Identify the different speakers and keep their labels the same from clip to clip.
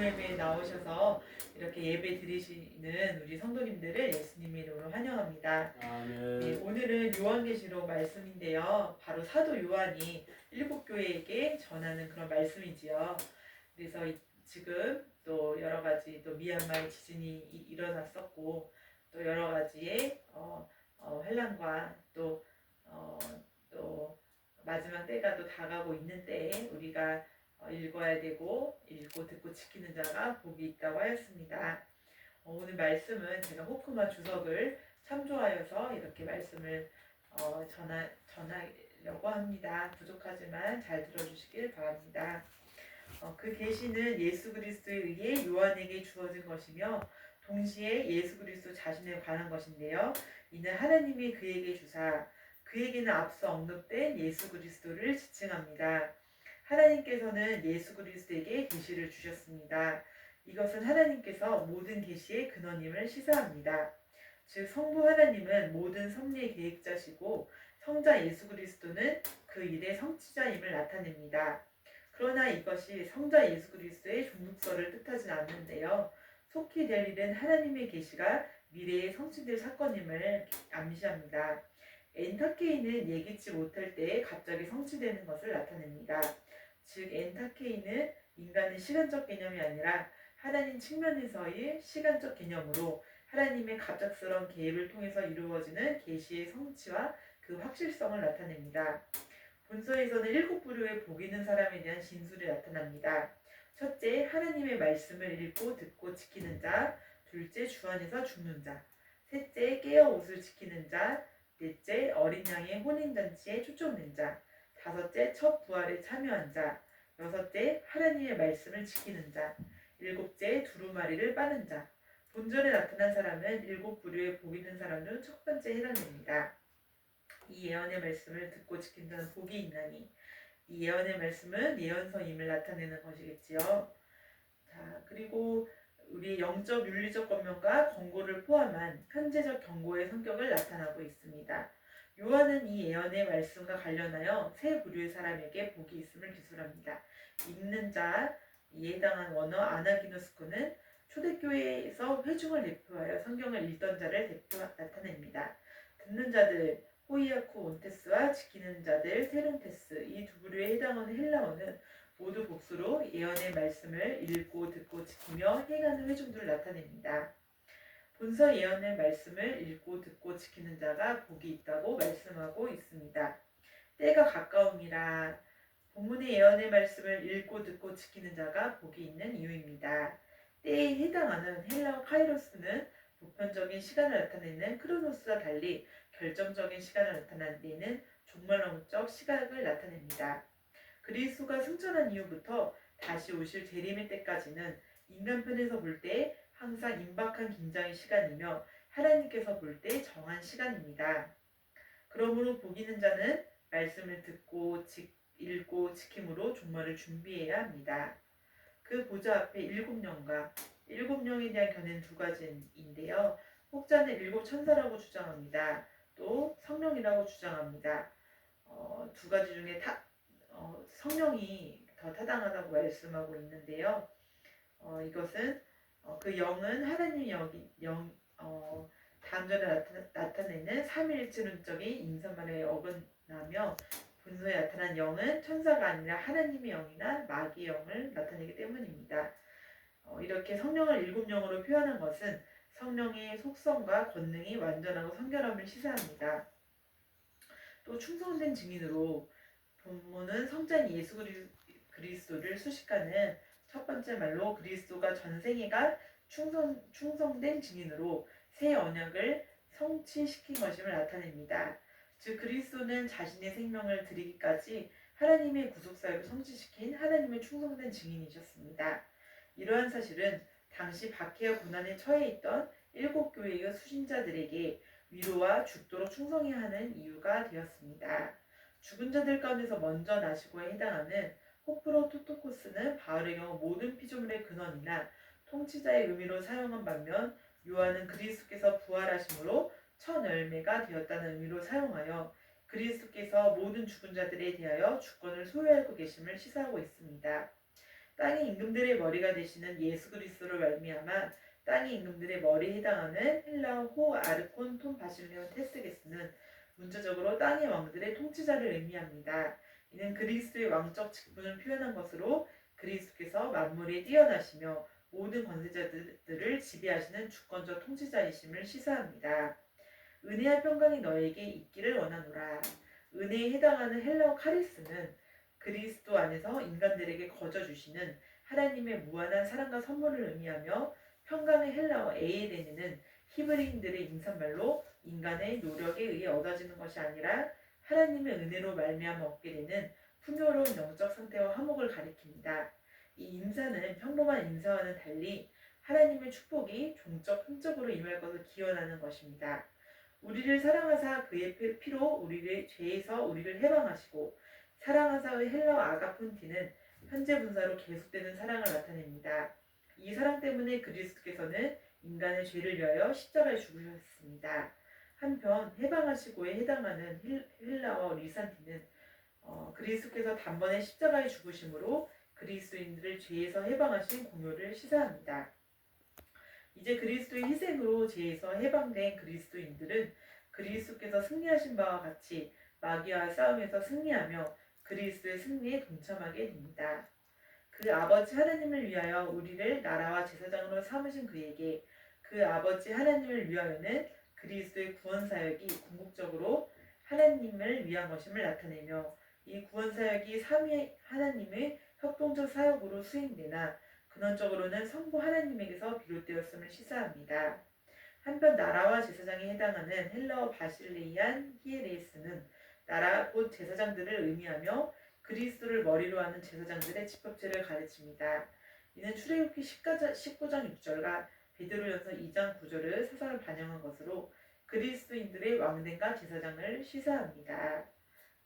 Speaker 1: 공동예배에 나오셔서 이렇게 예배 드리시는 우리 성도님들을 예수님의 이름으로 환영합니다. 네,
Speaker 2: 아멘.
Speaker 1: 오늘은 요한계시록 말씀인데요. 바로 사도 요한이 일곱 교회에게 전하는 그런 말씀이지요. 그래서 이- 지금 또 여러 가지 또 미얀마의 지진이 이- 일어났었고 또 여러 가지의 어, 어, 환란과 또, 어, 또 마지막 때가 또 다가고 있는 때에 우리가 어, 읽어야 되고 읽고 듣고 지키는 자가 복이 있다고 하였습니다. 어, 오늘 말씀은 제가 호크마 주석을 참조하여서 이렇게 말씀을 어, 전하, 전하려고 합니다. 부족하지만 잘 들어주시길 바랍니다. 어, 그 계시는 예수 그리스도에 의해 요한에게 주어진 것이며 동시에 예수 그리스도 자신에 관한 것인데요. 이는 하나님이 그에게 주사 그에게는 앞서 언급된 예수 그리스도를 지칭합니다. 하나님께서는 예수 그리스도에게 계시를 주셨습니다. 이것은 하나님께서 모든 계시의 근원임을 시사합니다. 즉 성부 하나님은 모든 섭리의 계획자시고 성자 예수 그리스도는 그 일의 성취자임을 나타냅니다. 그러나 이것이 성자 예수 그리스도의 종속서를 뜻하진 않는데요. 속히 될 일은 하나님의 계시가 미래에 성취될 사건임을 암시합니다. 엔타케이는 예기치 못할 때에 갑자기 성취되는 것을 나타냅니다. 즉 엔타케이는 인간의 시간적 개념이 아니라 하나님 측면에서의 시간적 개념으로 하나님의 갑작스러운 계획을 통해서 이루어지는 계시의 성취와 그 확실성을 나타냅니다. 본서에서는 일곱 부류의 복 있는 사람에 대한 진술이 나타납니다. 첫째, 하나님의 말씀을 읽고 듣고 지키는 자. 둘째, 주 안에서 죽는 자. 셋째, 깨어 옷을 지키는 자. 넷째, 어린 양의 혼인잔치에 초청된 자. 다섯째, 첫 부활에 참여한 자. 여섯째, 하나님의 말씀을 지키는 자. 일곱째, 두루마리를 빠는 자. 본전에 나타난 사람은 일곱 부류의 복 있는 사람 중 첫 번째에 해당됩니다. 이 예언의 말씀을 듣고 지킨 자는 복이 있나니 이 예언의 말씀은 예언서임을 나타내는 것이겠지요. 자, 그리고 우리 영적 윤리적 권면과 권고를 포함한 현재적 경고의 성격을 나타나고 있습니다. 요한은 이 예언의 말씀과 관련하여 세 부류의 사람에게 복이 있음을 기술합니다. 읽는 자, 이에 해당한 원어 아나기노스코는 초대교회에서 회중을 대표하여 성경을 읽던 자를 대표 나타냅니다. 듣는 자들 호이아쿠 온테스와 지키는 자들 세른테스 이 두 부류에 해당하는 헬라어는 모두 복수로 예언의 말씀을 읽고 듣고 지키며 행하는 회중들을 나타냅니다. 본서 예언의 말씀을 읽고 듣고 지키는 자가 복이 있다고 말씀하고 있습니다. 때가 가까움이라 본문의 예언의 말씀을 읽고 듣고 지키는 자가 복이 있는 이유입니다. 때에 해당하는 헬라어 카이로스는 보편적인 시간을 나타내는 크로노스와 달리 결정적인 시간을 나타내는 종말론적 시각을 나타냅니다. 그리스도가 승천한 이후부터 다시 오실 재림의 때까지는 인간편에서 볼 때 항상 임박한 긴장의 시간이며 하나님께서 볼 때 정한 시간입니다. 그러므로 복 있는 자는 말씀을 듣고 지, 읽고 지킴으로 종말을 준비해야 합니다. 그 보좌 앞에 일곱 영과 일곱 영에 대한 견해는 두 가지인데요. 혹자는 일곱 천사라고 주장합니다. 또 성령이라고 주장합니다. 어, 두 가지 중에 타, 어, 성령이 더 타당하다고 말씀하고 있는데요. 어, 이것은 어, 그 영은 하나님 영이 영 어, 단전에 나타, 내는 삼일체론적인 인사말에 어긋나며 본소에 나타난 영은 천사가 아니라 하나님의 영이나 마귀의 영을 나타내기 때문입니다. 어, 이렇게 성령을 일곱 영으로 표현한 것은 성령의 속성과 권능이 완전하고 성결함을 시사합니다. 또 충성된 증인으로 본문은 성자인 예수 그리- 그리스도를 수식하는 첫 번째 말로 그리스도가 전생애가 충성, 충성된 증인으로 새 언약을 성취시킨 것임을 나타냅니다. 즉 그리스도는 자신의 생명을 드리기까지 하나님의 구속사역을 성취시킨 하나님의 충성된 증인이셨습니다. 이러한 사실은 당시 박해와 고난에 처해 있던 일곱 교회의 수신자들에게 위로와 죽도록 충성해야 하는 이유가 되었습니다. 죽은 자들 가운데서 먼저 나시고에 해당하는 호프로 토토코스는 바울의 경우 모든 피조물의 근원이나 통치자의 의미로 사용한 반면 요한은 그리스도께서 부활하심으로 첫 열매가 되었다는 의미로 사용하여 그리스도께서 모든 죽은 자들에 대하여 주권을 소유하고 계심을 시사하고 있습니다. 땅의 임금들의 머리가 되시는 예수 그리스도로 말미암아 땅의 임금들의 머리에 해당하는 헬라호 아르콘 톤 바실레온 테스게스는 문자적으로 땅의 왕들의 통치자를 의미합니다. 이는 그리스도의 왕적 직분을 표현한 것으로 그리스도께서 만물에 뛰어나시며 모든 권세자들을 지배하시는 주권적 통치자이심을 시사합니다. 은혜와 평강이 너에게 있기를 원하노라. 은혜에 해당하는 헬라어 카리스는 그리스도 안에서 인간들에게 거저 주시는 하나님의 무한한 사랑과 선물을 의미하며 평강의 헬라어 에에데는 히브리인들의 인사말로 인간의 노력에 의해 얻어지는 것이 아니라 하나님의 은혜로 말미암아 얻게 되는 풍요로운 영적 상태와 화목을 가리킵니다. 이 인사는 평범한 인사와는 달리 하나님의 축복이 종적 흔적으로 임할 것을 기원하는 것입니다. 우리를 사랑하사 그의 피- 피로 우리를 죄에서 우리를 해방하시고 사랑하사의 헬라어 아가폰티는 현재 분사로 계속되는 사랑을 나타냅니다. 이 사랑 때문에 그리스도께서는 인간의 죄를 위하여 십자가에 죽으셨습니다. 한편 해방하시고에 해당하는 힐- 헬라어 리산티는 어, 그리스도께서 단번에 십자가에 죽으심으로 그리스도인들을 죄에서 해방하신 공효를 시사합니다. 이제 그리스도의 희생으로 죄에서 해방된 그리스도인들은 그리스도께서 승리하신 바와 같이 마귀와 싸움에서 승리하며 그리스도의 승리에 동참하게 됩니다. 그 아버지 하나님을 위하여 우리를 나라와 제사장으로 삼으신 그에게 그 아버지 하나님을 위하여는 그리스도의 구원 사역이 궁극적으로 하나님을 위한 것임을 나타내며 이 구원 사역이 삼위 하나님의 협동적 사역으로 수행되나 근원적으로는 성부 하나님에게서 비롯되었음을 시사합니다. 한편 나라와 제사장에 해당하는 헬라어 바실레이안 히에레스는 나라 곧 제사장들을 의미하며 그리스도를 머리로 하는 제사장들의 집합체를 가르칩니다. 이는 출애굽기 19장 6절과 베드로전서 2장 9절을 사설을 반영한 것으로 그리스도인들의 왕됨과 제사장을 시사합니다.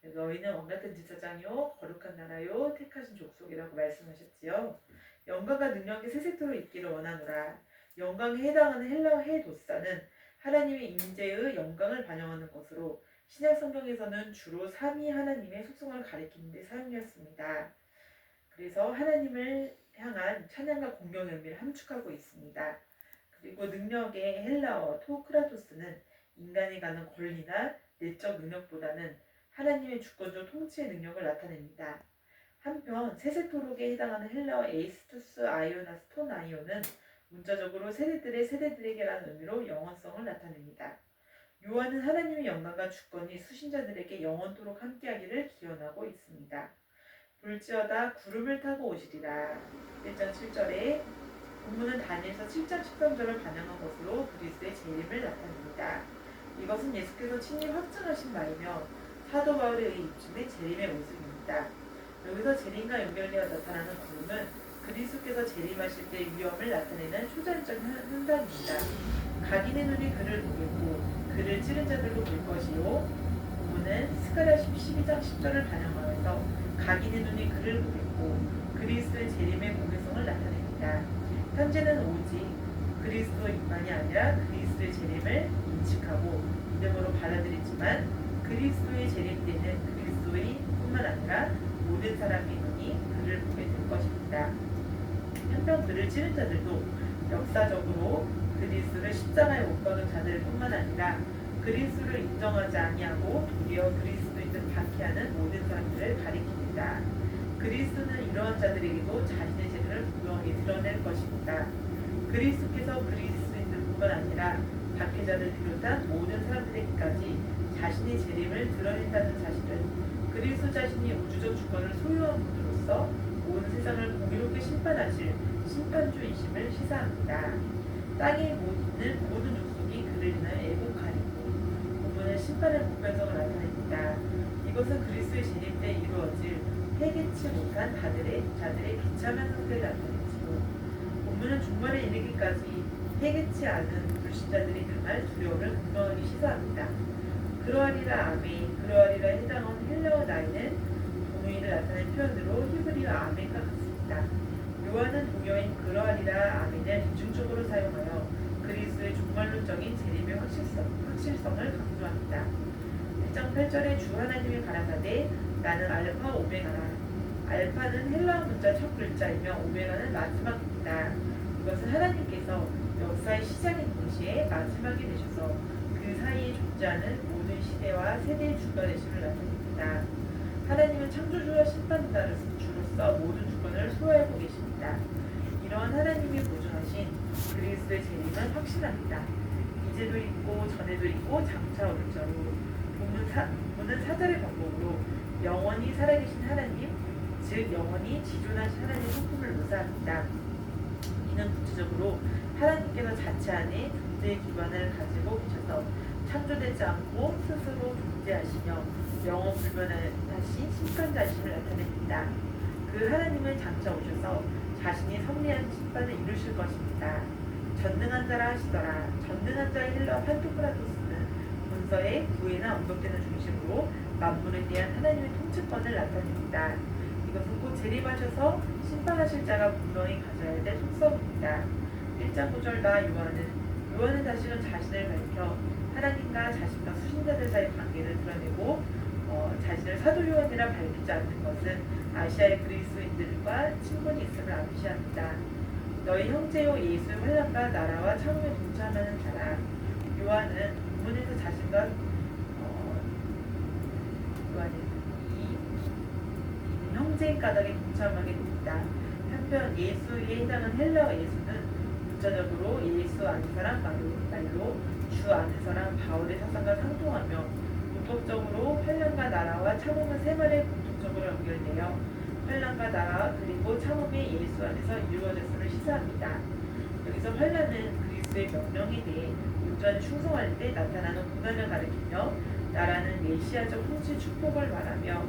Speaker 1: 너희는 왕 같은 제사장이요 거룩한 나라요 택하신 족속이라고 말씀하셨지요. 영광과 능력이 세세토록 있기를 원하노라. 영광에 해당하는 헬라어 헤도사는 하나님의 임재의 영광을 반영하는 것으로 신약 성경에서는 주로 삼위 하나님의 속성을 가리키는 데 사용되었습니다. 그래서 하나님을 향한 찬양과 공경의 의미를 함축하고 있습니다. 그리고 능력의 헬라어 토크라토스는 인간이 가는 권리나 내적 능력보다는 하나님의 주권적 통치의 능력을 나타냅니다. 한편 세세토록에 해당하는 헬라어 에이스투스 아이오나 스 톤 아이오는 문자적으로 세대들의 세대들에게라는 의미로 영원성을 나타냅니다. 요한은 하나님의 영광과 주권이 수신자들에게 영원토록 함께하기를 기원하고 있습니다. 볼지어다 구름을 타고 오시리라. 1장 7절에 본문은 다니엘서 7장 13절을 반영한 것으로 그리스도의 재림을 나타냅니다. 이것은 예수께서 친히 확증하신 바이며 사도 바울에 의해 입증된 재림의 모습입니다. 여기서 재림과 연결되어 나타나는 구름은 그리스도께서 재림하실 때 위험을 나타내는 현- 현상입니다. 각인의 눈이 그를 보겠고 그를 찌른 자들도 볼 것이요. 본문은 스가랴 12장 10절을 반영하면서 각인의 눈이 그를 보겠고 그리스도의 재림의 공개성을 나타냅니다. 현재는 오직 그리스도인만이 아니라 그리스도의 재림을 인식하고 믿음으로 받아들이지만 그리스도의 재림 때는 그리스도의 뿐만 아니라 모든 사람의 눈이 그를 보게 될 것입니다. 한편 그를 찌른 자들도 역사적으로 그리스도를 십자가에 못 박은 자들 뿐만 아니라 그리스도를 인정하지 아니하고 도리어 그리스도인들을 박해하는 모든 사람들을 가리킵니다. 그리스도는 이러한 자들에게도 자신의 분명하게 드러낼 것입니다. 그리스도께서 그리스도인들뿐만 아니라 박해자를 비롯한 모든 사람들에게까지 자신의 재림을 드러낸다는 사실은 그리스도 자신이 우주적 주권을 소유한 분으로서 온 세상을 공의롭게 심판하실 심판주이심을 시사합니다. 땅에 모든 모든 족속이 그를 인하여 애곡하리고 본문은 심판의 보편성을 나타냅니다. 이것은 그리스도의 재림 때 이루어질 해결치 못한 자들의 자들의 비참한 상태를 나타내지요. 본문은 종말에 이르기까지 해결치 않은 불신자들이 당할 두려움을 분명하게 시사합니다. 그러하리라 아멘, 그러하리라 해당하는 헬라어 나이는 동의를 나타낸 표현으로 히브리어 아멘과 같습니다. 요한은 동요인 그러하리라 아멘을 이중적으로 사용하여 그리스도의 종말론적인 재림의 확실성, 확실성을 강조합니다. 1장 8절에 주 하나님이 가라사대 나는 알파 오메가라 알파는 헬라어 문자 첫 글자이며 오메가는 마지막입니다. 이것은 하나님께서 역사의 시작인 동시에 마지막이 되셔서 그 사이에 존재하는 모든 시대와 세대의 주가 되심을 나타냅니다. 하나님은 창조주와 심판자로서 모든 주권을 소유하고 계십니다. 이러한 하나님이 보존하신 그리스도의 재림은 확실합니다. 이제도 있고 전에도 있고 장차 오를 자로 본문 사, 본문은 사절의 방법으로 영원히 살아계신 하나님 즉 영원히 지존하신 하나님의 성품을 묘사합니다. 이는 구체적으로 하나님께서 자체 안에 존재의 기반을 가지고 계셔서 창조되지 않고 스스로 존재하시며 영원 불변하신 심판자심을 나타냅니다. 그 하나님은 장차 오셔서 자신이 섭리한 심판을 이루실 것입니다. 전능한 자라 하시더라. 전능한 자의 헬러 판토크라토스 는 본서의 구애나 언급되는 중심으로 만물에 대한 하나님의 통치권을 나타냅니다. 이것은 곧 재림하셔서 심판하실 자가 분명히 가져야 될 속성입니다. 1장 9절 나 요한은 요한은 다시금 자신을 밝혀 하나님과 자신과 수신자들 사이 관계를 드러내고 어, 자신을 사도 요한이라 밝히지 않는 것은 아시아의 그리스도인들과 친분이 있음을 암시합니다. 너희 형제요 예수의 환란과 나라와 창조에 동참하는 자라. 요한은 이, 이 형제인 까닭에 동참하게 됩니다. 한편 예수에 해당한 헬라어 예수는 문자적으로 예수 아는 사람 말로, 말로 주 아는 사람 바울의 사상과 상통하며 문법적으로 환란과 나라와 참음은 세 말에 공통적으로 연결되어 환란과 나라 그리고 참음이 예수 안에서 이루어졌음을 시사합니다. 여기서 환란은 그리스도의 명령에 대해 온전히 충성할 때 나타나는 고난을 가리키며 나라는 메시아적 통치 축복을 말하며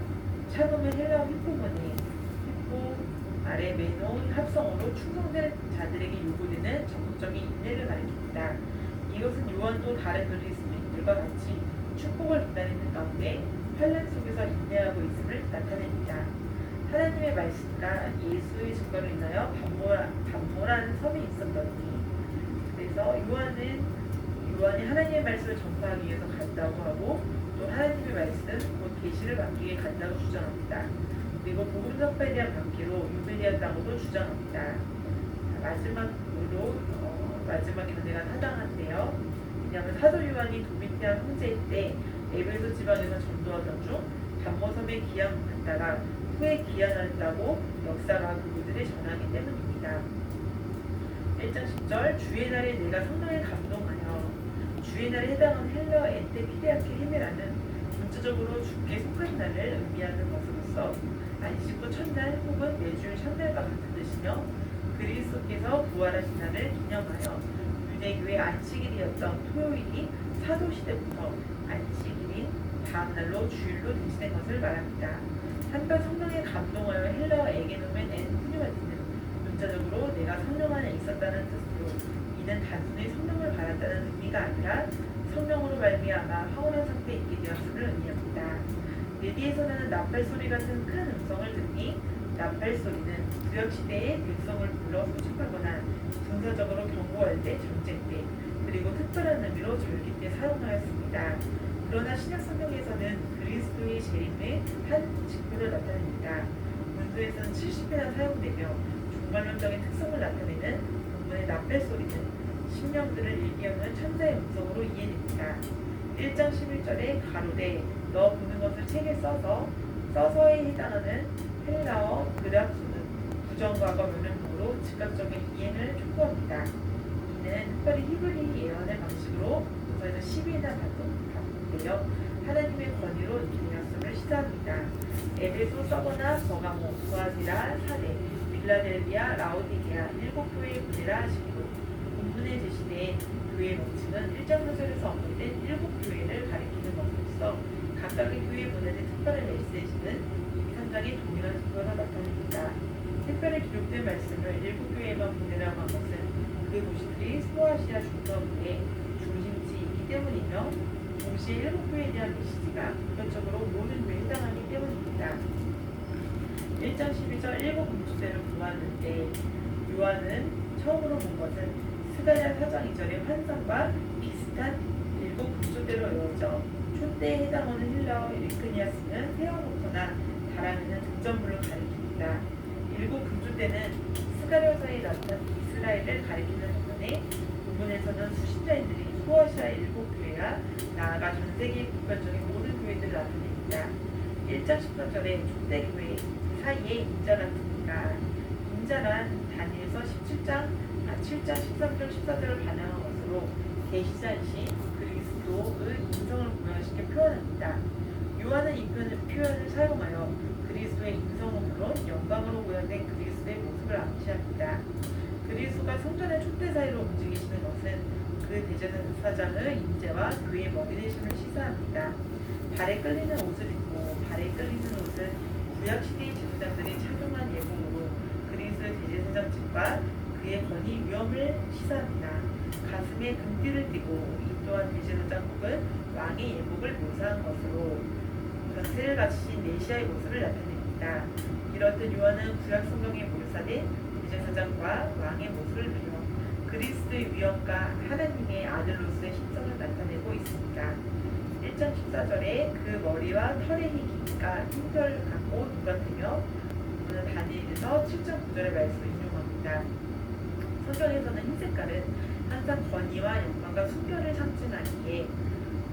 Speaker 1: 참음은 헬라어 히포문이 히포 아래 메노 합성어로 충성된 자들에게 요구되는 적극적인 인내를 가리킵니다. 이것은 요한도 다른 그리스도인들과 같이 축복을 기다리는 가운데 환란 속에서 인내하고 있음을 나타냅니다. 하나님의 말씀과 예수의 증거로 인하여 반모라, 반모라는 섬이 있었더니 그래서 요한은 요한이 하나님의 말씀을 전파하기 위해서 간다고 하고 또 하나님의 말씀 곧 계시를 받기 위해 간다고 주장합니다. 그리고 복음 전파에 대한 관계로 땅으로 주장합니다. 자, 마지막으로 어, 마지막에 은혜가 타당한데요. 왜냐하면 사도 요한이 도미티안 황제일 때 에베소 지방에서 전도하던 중 반모섬에 기양받다가 후에 기한한다고 역사가 그분들의 전하기 때문입니다. 1장 10절 주의 날에 내가 성령에 감동하여 주의 날에 해당하는 헬러 엔테 피데아케 헤메라는 문자적으로 주께 속한 날을 의미하는 것으로서 안식구 첫날 혹은 매주일 첫날과 같은 뜻이며 그리스도께서 부활하신 날을 기념하여 유대교의 안식일이었던 토요일이 사도시대부터 안식일인 다음날로 주일로 대신된 것을 말합니다. 한편 성령에 감동하여 헬라어 에게노멘 엔 푸뉴마티는 문자적으로 내가 성령 안에 있었다는 뜻으로 이는 단순히 성령을 받았다는 의미가 아니라 성령으로 말미암아 황홀한 상태에 있게 되었음을 의미합니다. 레디에서 나는 나팔 소리 같은 큰 음성을 듣니 나팔 소리는 구역 시대의 백성을 불러 소집하거나 군사적으로 경고할 때 전쟁 때 그리고 특별한 의미로 절기 때 사용하였습니다. 그러나 신약 성경에서는 그리스도의 재림의 한 직분을 나타냅니다. 문서에서는 70회나 사용되며 종말론적인 특성을 나타내는 본문의 나팔 소리는 신명들을 일기하는 천사의 음성으로 이해됩니다. 1장 11절에 가로되 너 보는 것을 책에 써서 써서에 해당하는 헬라어 그라프는 부정과거 명령으로 즉각적인 이해를 촉구합니다. 이는 특별히 히브리 예언의 방식으로 문서에서 10일이나 바꾸되어 하나님의 권위로 이루었음을 시사합니다. 에베소, 서거나, 버가모, 도아디라, 사대, 빌라델비아, 라오디게아 일곱 교회의 문이라 하시고 본문에 제시된 교회 명칭은 1장 4절에서 언급된 일곱 교회를 가리키는 것으로서 각각의 교회 문화의 특별한 메시지는 이 상장의 동일한 증거가 나타냅니다. 특별히 기록된 말씀을 일곱 교회에만 보내라고 한 것은 그 도시들이 소아시아 중서부의 중심지이기 때문이며 동시에 일곱 교회에 대한 메시지가 보편적으로 모든 교회에 해당하기 때문입니다. 1장 12절 일곱 공주대를 보았는데 요한은 처음으로 본 것은 스가랴 4장 2절의 환상과 비슷한 일곱 공주대로 이어져 촛대에 해당하는 힐라어 일크니아스는 세워놓거나 바라는 득점물을 가리킵니다. 일곱 금주 때는 스가랴서에 나타난 이스라엘을 가리키는 부분에 부분에서는 수신자인들이 소아시아의 일곱 교회와 나아가 전 세계 보편적인 모든 교회들을 나타냅니다. 1장 13절에 족대교회 사이에 인자가 듭니다. 인자란 다니엘서 17장, 아, 7장 13절 14절을 반영한 것으로 계시자이신 그리스도의 인성을 고양시켜 표현합니다. 요한은 이 표현을, 표현을 사용하여 그리스도의 인성으로 영광으로 고양된 그리스도의 모습을 암시합니다. 그리스도가 성전의 촛대 사이로 움직이시는 것은 그 대제사장의 임재와 그의 먹이 되심을 시사합니다. 발에 끌리는 옷을 입고 발에 끌리는 옷은 구약 시대의 제사장들이 착용한 예복으로 그리스도의 대제사장직과 그의 권위 위엄을 시사합니다. 가슴에 금띠를 띠고 이 또한 대제사장국은 왕의 예복을 묘사한 것으로 전세를 갖추신 메시아의 모습을 나타냅니다. 이렇듯 요한은 구약 성경에 묘사된 대제사장과 왕의 모습을 그려 그리스도의 위엄과 하나님의 아들로서의 신성을 나타내고 있습니다. 1장 14절에 그 머리와 털의 희기가 흰털 같고 눈 같으며 오늘 다니엘에서 7장 9절의 말씀을 인용합니다. 성경에서는 흰 색깔은 항상 권위와 영광과 순결을 상징하기에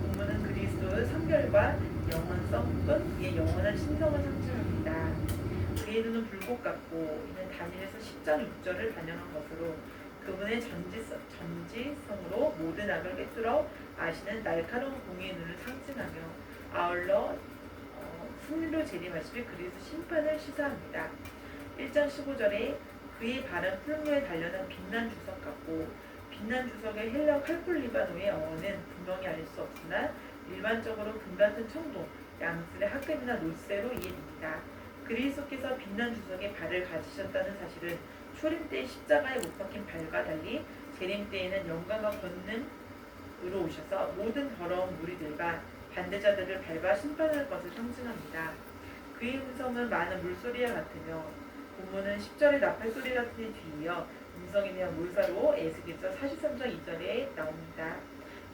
Speaker 1: 본문은 그리스도의 성결과 영원성 혹은 그의 영원한 신성을 상징합니다. 그의 눈은 불꽃 같고 이는 다니엘에서 10장 6절을 반영한 것으로 그분의 전지성, 전지성으로 모든 악을 꿰뚫어 아시는 날카로운 공의 눈을 상징하며 아울러 어, 승리로 재림하시며 그리스 심판을 시사합니다. 1장 15절에 그의 발은 푸른류에 단련한 빛난 주석 같고 빛난 주석의 헬라 칼폴리바노의 어원은 분명히 알 수 없으나 일반적으로 금 같은 청동, 양슬의 학급이나 노쇠로 이해됩니다. 그리스도께서 빛난 주석의 발을 가지셨다는 사실은 초림 때 십자가에 못 박힌 발과 달리 재림 때에는 영광과 권능으로 오셔서 모든 더러운 무리들과 반대자들을 밟아 심판할 것을 상징합니다. 그의 음성은 많은 물소리와 같으며 본문은 10절의 나팔 소리 같은 데 뒤이어 음성에 대한 묘사로 에스겔서 43장 2절에 나옵니다.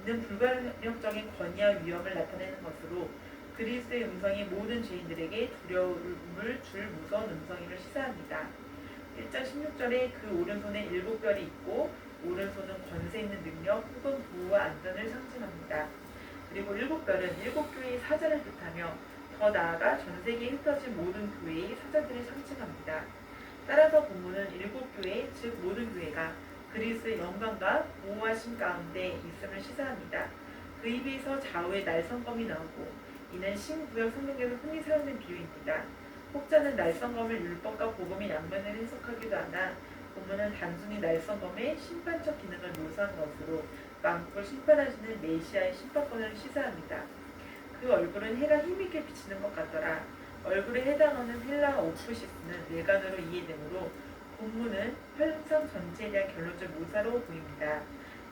Speaker 1: 이는 불가력적인 권위와 위엄을 나타내는 것으로 그리스도의 음성이 모든 죄인들에게 두려움을 줄 무서운 음성임을 시사합니다. 1장 16절에 그 오른손에 일곱 별이 있고 오른손은 권세 있는 능력 혹은 보호와 안전을 상징합니다. 그리고 일곱 별은 일곱 교회의 사자를 뜻하며 더 나아가 전 세계에 흩어진 모든 교회의 사자들을 상징합니다. 따라서 본문은 일곱 교회, 즉 모든 교회가 그리스의 영광과 보호하심 가운데 있음을 시사합니다. 그 입에서 좌우에 날성검이 나오고 이는 신구역 성경에서 흔히 사용된 비유입니다. 혹자는 날성검을 율법과 복음의 양면을 해석하기도 하나 본문은 단순히 날성검의 심판적 기능을 묘사한 것으로 만국을 심판하시는 메시아의 심판권을 시사합니다. 그 얼굴은 해가 힘있게 비치는 것 같더라. 얼굴에 해당하는 헬라 오프시스는 뇌관으로 이해되므로 본문은 환상 전체에 대한 결론적 묘사로 보입니다.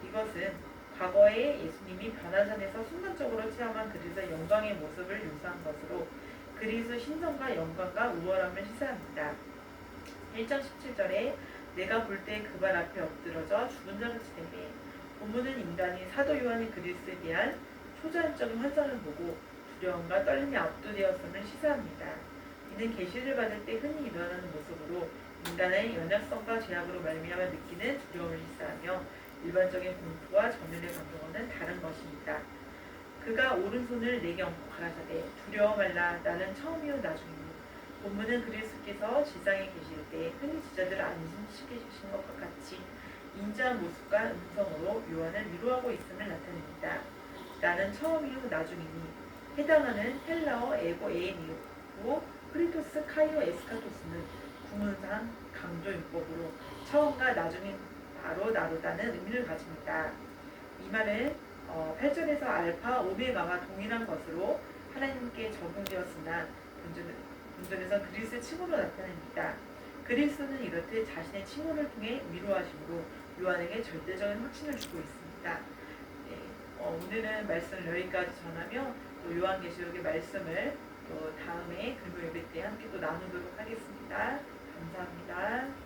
Speaker 1: 이것은 과거에 예수님이 변화산에서 순간적으로 체험한 그리스도의 영광의 모습을 묘사한 것으로 그리스도 신성과 영광과 우월함을 시사합니다. 1장 17절에 내가 볼 때 그 발 앞에 엎드러져 죽은 자같이 되매 본문은 인간이 사도 요한의 그리스도에 대한 초자연적인 환상을 보고 두려움과 떨림이 압도되었음을 시사합니다. 이는 계시를 받을 때 흔히 일어나는 모습으로 인간의 연약성과 죄악으로 말미암아 느끼는 두려움을 시사하며 일반적인 공포와 전율의 감정과는 다른 것입니다. 그가 오른손을 얹고 가라사대 두려워 말라 나는 처음이요 나중이니 본문은 그리스도께서 지상에 계실 때 흔히 지자들을 안심시키신 것과 같이 인자한 모습과 음성으로 요한을 위로하고 있음을 나타냅니다. 나는 처음이요 나중이니 해당하는 헬라어 에고 에엔이고 프리토스 카이오 에스카토스는 구문상 강조 용법으로 처음과 나중인 바로 나로다는 의미를 가집니다. 이 말은 어, 8절에서 알파 오메가와 동일한 것으로 하나님께 적용되었으나 본전, 본전에서 그리스의 칭호로 나타냅니다. 그리스는 이렇듯 자신의 칭호를 통해 위로하심으로 요한에게 절대적인 확신을 주고 있습니다. 네, 어, 오늘은 말씀을 여기까지 전하며 또 요한계시록의 말씀을 또 다음에 금요 예배 때 함께 또 나누도록 하겠습니다. 감사합니다.